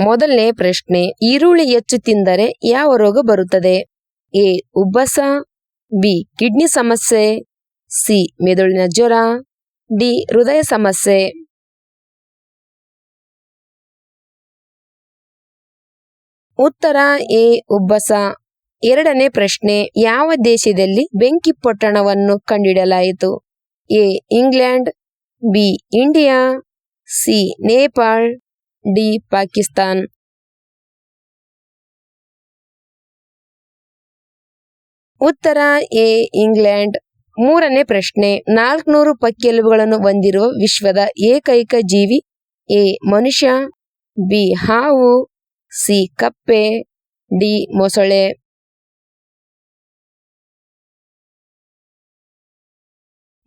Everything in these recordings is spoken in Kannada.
ಮೊದಲನೇ ಪ್ರಶ್ನೆ, ಈರುಳ್ಳಿ ಹೆಚ್ಚು ತಿಂದರೆ ಯಾವ ರೋಗ ಬರುತ್ತದೆ? ಎ, ಉಬ್ಬಸ, ಬಿ, ಕಿಡ್ನಿ ಸಮಸ್ಯೆ, ಸಿ, ಮೆದುಳಿನ ಜ್ವರ, ಡಿ, ಹೃದಯ ಸಮಸ್ಯೆ. ಉತ್ತರ, ಎ, ಉಬ್ಬಸ. ಎರಡನೇ ಪ್ರಶ್ನೆ, ಯಾವ ದೇಶದಲ್ಲಿ ಬೆಂಕಿ ಪೊಟ್ಟಣವನ್ನು ಕಂಡಿಡಲಾಯಿತು A, England, B, India, C, Nepal. D, Pakistan. ಉತ್ತರ, ಎ, ಇಂಗ್ಲೆಂಡ್. ಮೂರನೇ ಪ್ರಶ್ನೆ, ನಾಲ್ಕುನೂರು ಪಕ್ಕೆಲುಬುಗಳನ್ನು ಹೊಂದಿರುವ ವಿಶ್ವದ ಏಕೈಕ ಜೀವಿ, ಎ, ಮನುಷ್ಯ, ಬಿ, ಹಾವು, ಸಿ, ಕಪ್ಪೆ, ಡಿ, ಮೊಸಳೆ.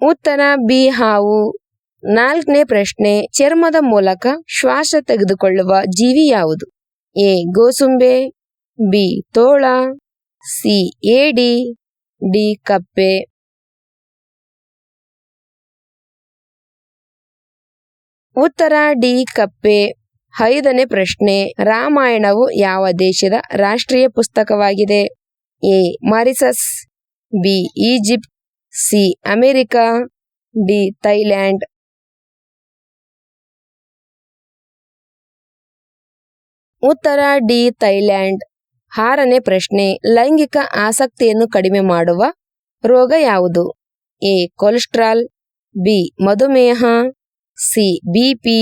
ಉತ್ತರ, ಬಿ, ಹಾವು. ನಾಲ್ಕನೇ ಪ್ರಶ್ನೆ, ಚರ್ಮದ ಮೂಲಕ ಶ್ವಾಸ ತೆಗೆದುಕೊಳ್ಳುವ ಜೀವಿ ಯಾವುದು? ಎ, ಗೋಸುಂಬೆ, ಬಿ, ತೋಳ, ಸಿ ಏಡಿ ಡಿ, ಕಪ್ಪೆ. ಉತ್ತರ, ಡಿ, ಕಪ್ಪೆ. ಐದನೇ ಪ್ರಶ್ನೆ, ರಾಮಾಯಣವು ಯಾವ ದೇಶದ ರಾಷ್ಟ್ರೀಯ ಪುಸ್ತಕವಾಗಿದೆ? A, Mauritius, B, Egypt, C, America, D, Thailand. ಉತ್ತರ ಡಿ ಥೈಲ್ಯಾಂಡ್. ಆರನೇ ಪ್ರಶ್ನೆ, ಲೈಂಗಿಕ ಆಸಕ್ತಿಯನ್ನು ಕಡಿಮೆ ಮಾಡುವ ರೋಗ ಯಾವುದು? ಎ, ಕೊಲೆಸ್ಟ್ರಾಲ್, ಬಿ, ಮಧುಮೇಹ, ಸಿ ಬಿಪಿ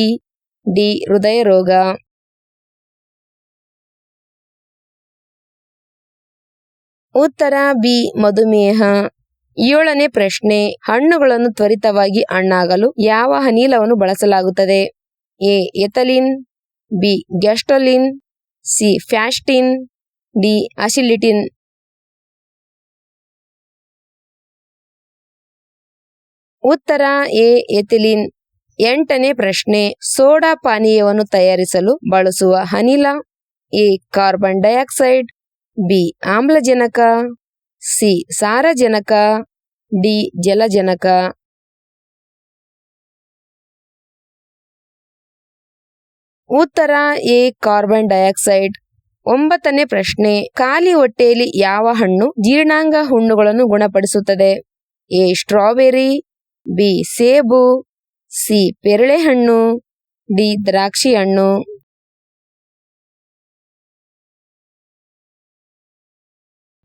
ಡಿ ಹೃದಯ ರೋಗ ಉತ್ತರ ಬಿ, ಮಧುಮೇಹ. ಏಳನೇ ಪ್ರಶ್ನೆ, ಹಣ್ಣುಗಳನ್ನು ತ್ವರಿತವಾಗಿ ಹಣ್ಣಾಗಲು ಯಾವ ಅನಿಲವನ್ನು ಬಳಸಲಾಗುತ್ತದೆ? A, ethylene B. ಗ್ಯಾಸ್ಟೋಲಿನ್ ಸಿ. ಫ್ಯಾಸ್ಟಿನ್, ಡಿ. ಅಸಿಲಿಟಿನ್ ಉತ್ತರ ಎ. ಎಥಿಲಿನ್. ಎಂಟನೇ ಪ್ರಶ್ನೆ ಸೋಡಾ ಪಾನೀಯವನ್ನು ತಯಾರಿಸಲು ಬಳಸುವ ಅನಿಲ, ಎ. Carbon dioxide, B. ಆಮ್ಲಜನಕ, ಸಿ. ಸಾರಜನಕ, ಡಿ. ಜಲಜನಕ. ಉತ್ತರ ಎ, ಕಾರ್ಬನ್ ಡೈಆಕ್ಸೈಡ್. ಒಂಬತ್ತನೇ ಪ್ರಶ್ನೆ, ಖಾಲಿ ಹೊಟ್ಟೆಯಲ್ಲಿ ಯಾವ ಹಣ್ಣು ಜೀರ್ಣಾಂಗ ಹುಣ್ಣುಗಳನ್ನು ಗುಣಪಡಿಸುತ್ತದೆ? ಎ, ಸ್ಟ್ರಾಬೆರಿ, ಬಿ, ಸೇಬು, ಸಿ, ಪೆರಳೆಹಣ್ಣು, ಡಿ ದ್ರಾಕ್ಷಿ ಹಣ್ಣು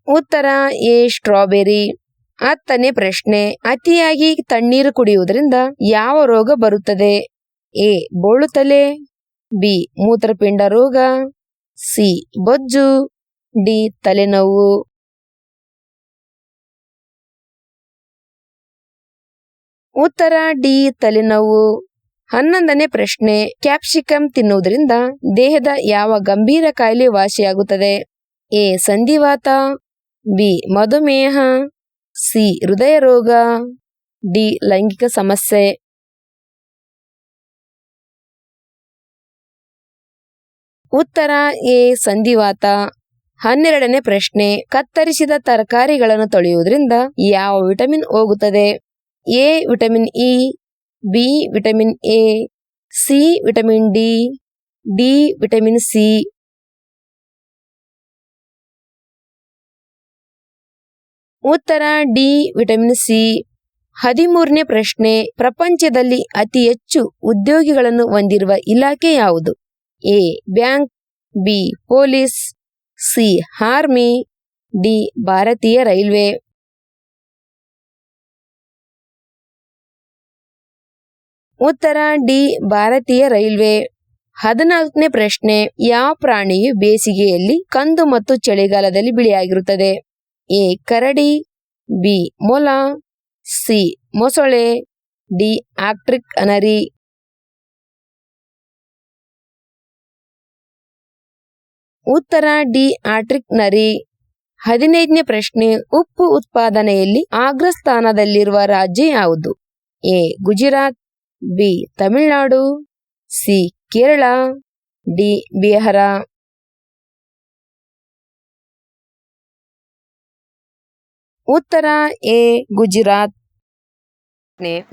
ಉತ್ತರ ಎ, ಸ್ಟ್ರಾಬೆರಿ. ಹತ್ತನೇ ಪ್ರಶ್ನೆ, ಅತಿಯಾಗಿ ತಣ್ಣೀರು ಕುಡಿಯುವುದರಿಂದ ಯಾವ ರೋಗ ಬರುತ್ತದೆ? ಎ ಬೋಳು ತಲೆ ಬಿ. ಮೂತ್ರಪಿಂಡ ರೋಗ, ಸಿ. ಬೊಜ್ಜು, ಡಿ. ತಲೆನೋವು. ಉತ್ತರ, ಡಿ. ತಲೆನೋವು. ಹನ್ನೊಂದನೇ ಪ್ರಶ್ನೆ. ಕ್ಯಾಪ್ಸಿಕಂ ತಿನ್ನುವುದರಿಂದ ದೇಹದ ಯಾವ ಗಂಭೀರ ಕಾಯಿಲೆ ವಾಸಿಯಾಗುತ್ತದೆ? ಎ. ಸಂಧಿವಾತ, ಬಿ. ಮಧುಮೇಹ, ಸಿ. ಹೃದಯ ರೋಗ, ಡಿ. ಲೈಂಗಿಕ ಸಮಸ್ಯೆ. ಉತ್ತರ ಎ, ಸಂಧಿವಾತ. ಹನ್ನೆರಡನೇ ಪ್ರಶ್ನೆ, ಕತ್ತರಿಸಿದ ತರಕಾರಿಗಳನ್ನು ತೊಳೆಯುವುದರಿಂದ ಯಾವ ವಿಟಮಿನ್ ಹೋಗುತ್ತದೆ? A, vitamin E, B, vitamin A, C, vitamin D D, vitamin C. ಉತ್ತರ ಡಿ, ವಿಟಮಿನ್ ಸಿ. ಹದಿಮೂರನೇ ಪ್ರಶ್ನೆ, ಪ್ರಪಂಚದಲ್ಲಿ ಅತಿ ಹೆಚ್ಚು ಉದ್ಯೋಗಿಗಳನ್ನು ಹೊಂದಿರುವ ಇಲಾಖೆ ಯಾವುದು? A bank, B police, C army, D ಭಾರತೀಯ ರೈಲ್ವೆ. ಉತ್ತರ, ಡಿ ಭಾರತೀಯ ರೈಲ್ವೆ. ಹದಿನಾಲ್ಕನೇ ಪ್ರಶ್ನೆ, ಯಾವ ಪ್ರಾಣಿಯು ಬೇಸಿಗೆಯಲ್ಲಿ ಕಂದು ಮತ್ತು ಚಳಿಗಾಲದಲ್ಲಿ ಬಿಳಿಯಾಗಿರುತ್ತದೆ? ಎ ಕರಡಿ, ಬಿ ಮೊಲ, ಸಿ ಮೊಸಳೆ, ಡಿ ಆಕ್ಟ್ರಿಕ್ ಅನರಿ. ಉತ್ತರ ಡಿ ಆಟ್ರಿಕ್ ನರಿ ಹದಿನೈದನೇ ಪ್ರಶ್ನೆ, ಉಪ್ಪು ಉತ್ಪಾದನೆಯಲ್ಲಿ ಆಗ್ರಸ್ಥಾನದಲ್ಲಿರುವ ರಾಜ್ಯ ಯಾವುದು? A, Gujarat, B, Tamil Nadu, C, Kerala, D, Bihar. ಉತ್ತರ ಎ, ಗುಜರಾತ್.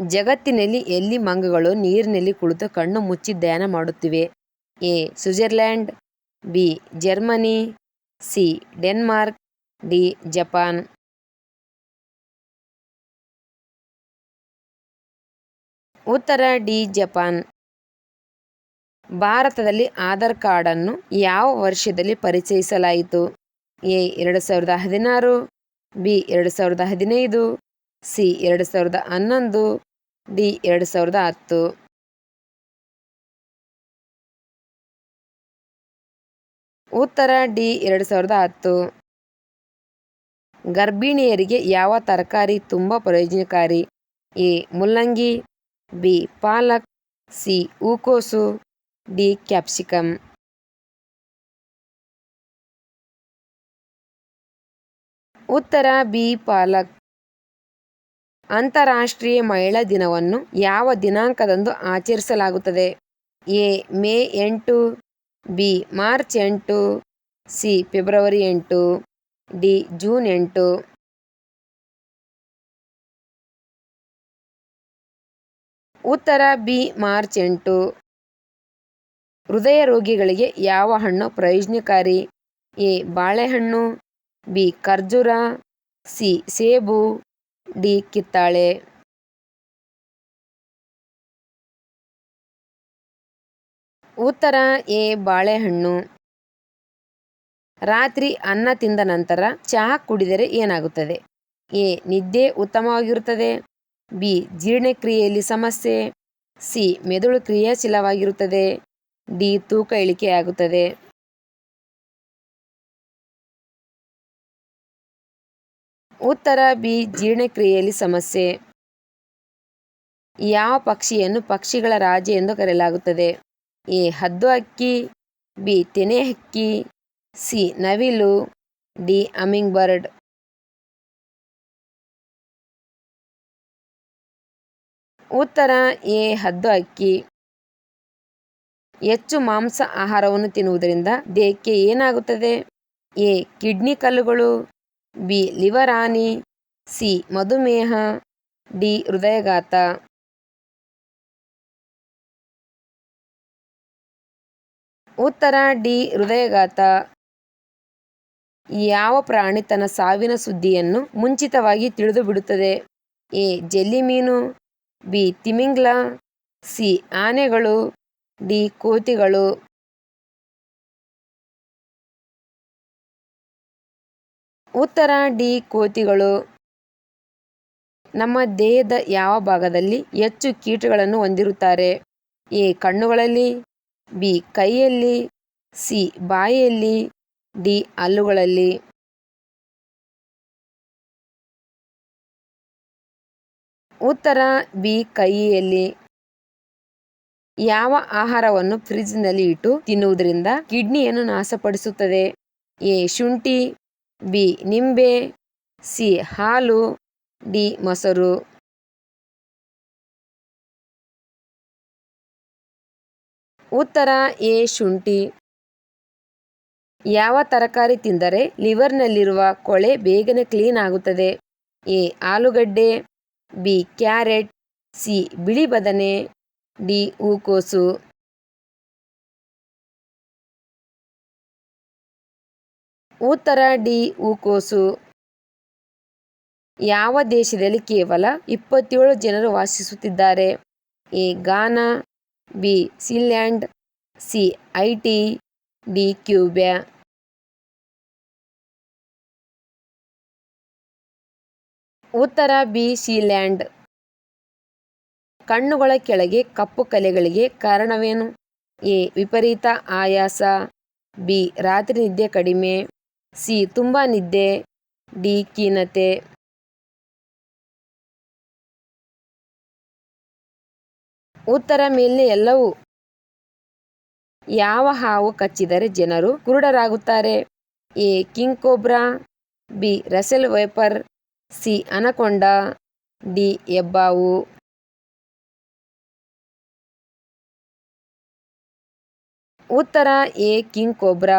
ಜಗತ್ತಿನಲ್ಲಿ ಎಲ್ಲಿ ಮಂಗಗಳು ನೀರಿನಲ್ಲಿ ಕುಳಿತು ಕಣ್ಣು ಮುಚ್ಚಿ ಧ್ಯಾನ ಮಾಡುತ್ತಿವೆ? A Switzerland B. Germany, C. Denmark, D. Japan. ಉತ್ತರ ಡಿ. ಜಪಾನ್. ಭಾರತದಲ್ಲಿ ಆಧಾರ್ ಕಾರ್ಡನ್ನು ಯಾವ ವರ್ಷದಲ್ಲಿ ಪರಿಚಯಿಸಲಾಯಿತು? ಎ. ಎರಡು ಸಾವಿರದ ಹದಿನಾರು, ಬಿ. ಎರಡು ಸಾವಿರದ ಹದಿನೈದು, ಸಿ. ಎರಡು ಸಾವಿರದ ಹನ್ನೊಂದು, ಡಿ. ಎರಡು ಸಾವಿರದ ಹತ್ತು. ಉತ್ತರ ಡಿ, ಎರಡು ಸಾವಿರದ ಹತ್ತು. ಗರ್ಭಿಣಿಯರಿಗೆ ಯಾವ ತರಕಾರಿ ತುಂಬ ಪ್ರಯೋಜನಕಾರಿ? ಎ, ಮುಲ್ಲಂಗಿ, ಬಿ, ಪಾಲಕ್, ಸಿ, ಹೂಕೋಸು, ಡಿ ಕ್ಯಾಪ್ಸಿಕಮ್ ಉತ್ತರ ಬಿ, ಪಾಲಕ್. ಅಂತಾರಾಷ್ಟ್ರೀಯ ಮಹಿಳಾ ದಿನವನ್ನು ಯಾವ ದಿನಾಂಕದಂದು ಆಚರಿಸಲಾಗುತ್ತದೆ? ಎ, ಮೇ ಎಂಟು ಬಿ. ಮಾರ್ಚ್ ಎಂಟು, ಸಿ. ಫೆಬ್ರವರಿ ಎಂಟು, ಡಿ. ಜೂನ್ ಎಂಟು. ಉತ್ತರ ಬಿ. ಮಾರ್ಚ್ ಎಂಟು. ಹೃದಯ ರೋಗಿಗಳಿಗೆ ಯಾವ ಹಣ್ಣು ಪ್ರಯೋಜನಕಾರಿ? ಎ. ಬಾಳೆಹಣ್ಣು, ಬಿ. ಖರ್ಜೂರ, ಸಿ. ಸೇಬು, ಡಿ. ಕಿತ್ತಾಳೆ. ಉತ್ತರ ಎ, ಬಾಳೆಹಣ್ಣು. ರಾತ್ರಿ ಅನ್ನ ತಿಂದ ನಂತರ ಚಹಾ ಕುಡಿದರೆ ಏನಾಗುತ್ತದೆ? ಎ, ನಿದ್ದೆ ಉತ್ತಮವಾಗಿರುತ್ತದೆ. ಬಿ, ಜೀರ್ಣಕ್ರಿಯೆಯಲ್ಲಿ ಸಮಸ್ಯೆ. ಸಿ, ಮೆದುಳು ಕ್ರಿಯಾಶೀಲವಾಗಿರುತ್ತದೆ. ಡಿ, ತೂಕ ಇಳಿಕೆಯಾಗುತ್ತದೆ. ಉತ್ತರ ಬಿ, ಜೀರ್ಣಕ್ರಿಯೆಯಲ್ಲಿ ಸಮಸ್ಯೆ. ಯಾವ ಪಕ್ಷಿಯನ್ನು ಪಕ್ಷಿಗಳ ರಾಜ ಎಂದು ಕರೆಯಲಾಗುತ್ತದೆ? ಎ ಹದ್ದು ಹಕ್ಕಿ ಬಿ ತೆನೆ ಹಕ್ಕಿ ಸಿ ನವಿಲು, ಡಿ ಅಮಿಂಗ್ ಬರ್ಡ್ ಉತ್ತರ, ಎ ಹದ್ದು ಅಕ್ಕಿ. ಹೆಚ್ಚು ಮಾಂಸ ಆಹಾರವನ್ನು ತಿನ್ನುವುದರಿಂದ ದೇಹಕ್ಕೆ ಏನಾಗುತ್ತದೆ? ಎ ಕಿಡ್ನಿ ಕಲ್ಲುಗಳು, ಬಿ ಲಿವರ್ ಹಾನಿ, ಸಿ ಮಧುಮೇಹ, ಡಿ ಹೃದಯಘಾತ. ಉತ್ತರ ಡಿ, ಹೃದಯಘಾತ. ಯಾವ ಪ್ರಾಣಿ ತನ್ನ ಸಾವಿನ ಸುದ್ದಿಯನ್ನು ಮುಂಚಿತವಾಗಿ ತಿಳಿದು ಬಿಡುತ್ತದೆ? ಎ, ಜೆಲ್ಲಿ ಮೀನು. ಬಿ, ತಿಮಿಂಗ್ಲ. ಸಿ, ಆನೆಗಳು. ಡಿ, ಕೋತಿಗಳು. ಉತ್ತರ ಡಿ, ಕೋತಿಗಳು. ನಮ್ಮ ದೇಹದ ಯಾವ ಭಾಗದಲ್ಲಿ ಹೆಚ್ಚು ಕೀಟಗಳನ್ನು ಹೊಂದಿರುತ್ತಾರೆ? ಎ, ಕಣ್ಣುಗಳಲ್ಲಿ. ಬಿ. ಕೈಯಲ್ಲಿ, ಸಿ. ಬಾಯಿಯಲ್ಲಿ ಡಿ. ಹಲ್ಲುಗಳಲ್ಲಿ ಉತ್ತರ, ಬಿ. ಕೈಯಲ್ಲಿ. ಯಾವ ಆಹಾರವನ್ನು ಫ್ರಿಜ್ನಲ್ಲಿ ಇಟ್ಟು ತಿನ್ನುವುದರಿಂದ ಕಿಡ್ನಿಯನ್ನು ನಾಶಪಡಿಸುತ್ತದೆ? ಎ. ಶುಂಠಿ, ಬಿ. ನಿಂಬೆ, ಸಿ. ಹಾಲು, ಡಿ. ಮೊಸರು. ಉತ್ತರ ಎ ಶುಂಠಿ. ಯಾವ ತರಕಾರಿ ತಿಂದರೆ ಲಿವರ್ನಲ್ಲಿರುವ ಕೊಳೆ ಬೇಗನೆ ಕ್ಲೀನ್ ಆಗುತ್ತದೆ? ಎ ಆಲೂಗಡ್ಡೆ, ಬಿ ಕ್ಯಾರೆಟ್, ಸಿ ಬಿಳಿ ಬದನೆ, ಡಿ ಹೂಕೋಸು. ಉತ್ತರ ಡಿ ಹೂಕೋಸು. ಯಾವ ದೇಶದಲ್ಲಿ ಕೇವಲ ಇಪ್ಪತ್ತೇಳು ಜನರು ವಾಸಿಸುತ್ತಿದ್ದಾರೆ? A Ghana B Sealand C, Haiti, D Cuba ಉತ್ತರ ಬಿ ಸಿಲ್ಯಾಂಡ್ ಕಣ್ಣುಗಳ ಕೆಳಗೆ ಕಪ್ಪು ಕಲೆಗಳಿಗೆ ಕಾರಣವೇನು? ಎ, ವಿಪರೀತ ಆಯಾಸ. ಬಿ, ರಾತ್ರಿ ನಿದ್ದೆ ಕಡಿಮೆ. ಸಿ, ತುಂಬ ನಿದ್ದೆ. ಡಿ, ಖೀನತೆ. ಉತ್ತರ ಮೇಲೆ ಎಲ್ಲವೂ ಯಾವ ಹಾವು ಕಚ್ಚಿದರೆ ಜನರು ಕುರುಡರಾಗುತ್ತಾರೆ? A. King cobra B. Russell viper C. Anaconda, D. ಹೆಬ್ಬಾವು ಉತ್ತರ ಎ. King cobra